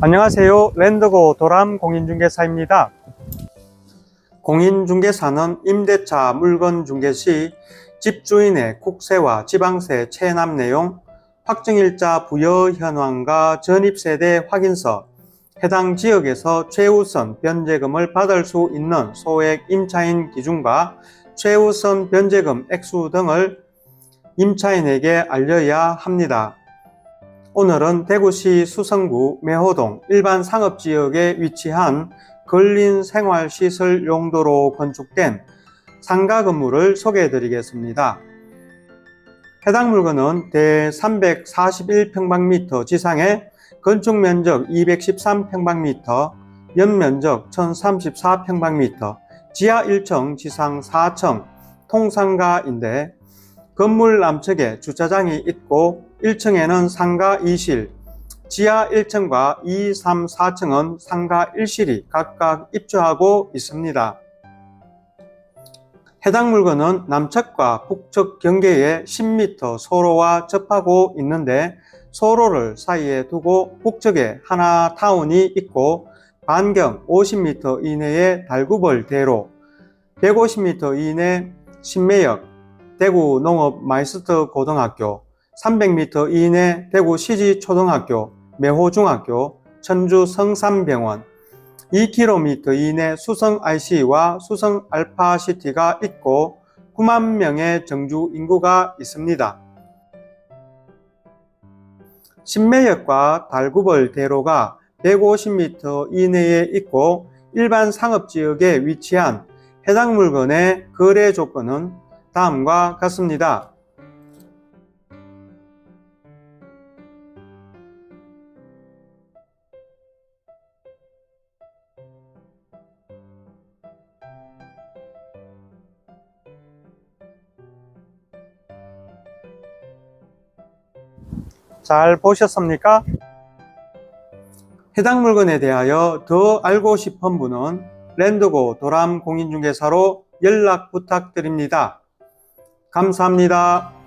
안녕하세요. 랜드고 도람 공인중개사입니다. 공인중개사는 임대차 물건 중개 시 집주인의 국세와 지방세 체납 내용, 확정일자 부여 현황과 전입세대 확인서, 해당 지역에서 최우선 변제금을 받을 수 있는 소액 임차인 기준과 최우선 변제금 액수 등을 임차인에게 알려야 합니다. 오늘은 대구시 수성구 매호동 일반 상업지역에 위치한 근린생활시설 용도로 건축된 상가 건물을 소개해 드리겠습니다. 해당 물건은 대 341평방미터 지상에 건축 면적 213평방미터, 연면적 1034평방미터, 지하 1층, 지상 4층, 통상가인데 건물 남측에 주차장이 있고 1층에는 상가 2실, 지하 1층과 2, 3, 4층은 상가 1실이 각각 입주하고 있습니다. 해당 물건은 남측과 북측 경계에 10m 소로와 접하고 있는데 소로를 사이에 두고 북측에 하나 타운이 있고 반경 50m 이내의 달구벌 대로, 150m 이내 신매역, 대구 농업 마이스터 고등학교, 300m 이내 대구 시지 초등학교, 매호중학교, 천주 성삼병원, 2km 이내 수성 IC와 수성 알파시티가 있고 9만 명의 정주 인구가 있습니다. 신매역과 달구벌 대로가 150m 이내에 있고 일반 상업지역에 위치한 해당 물건의 거래 조건은 다음과 같습니다. 잘 보셨습니까? 해당 물건에 대하여 더 알고 싶은 분은 랜드고 도람 공인중개사로 연락 부탁드립니다. 감사합니다.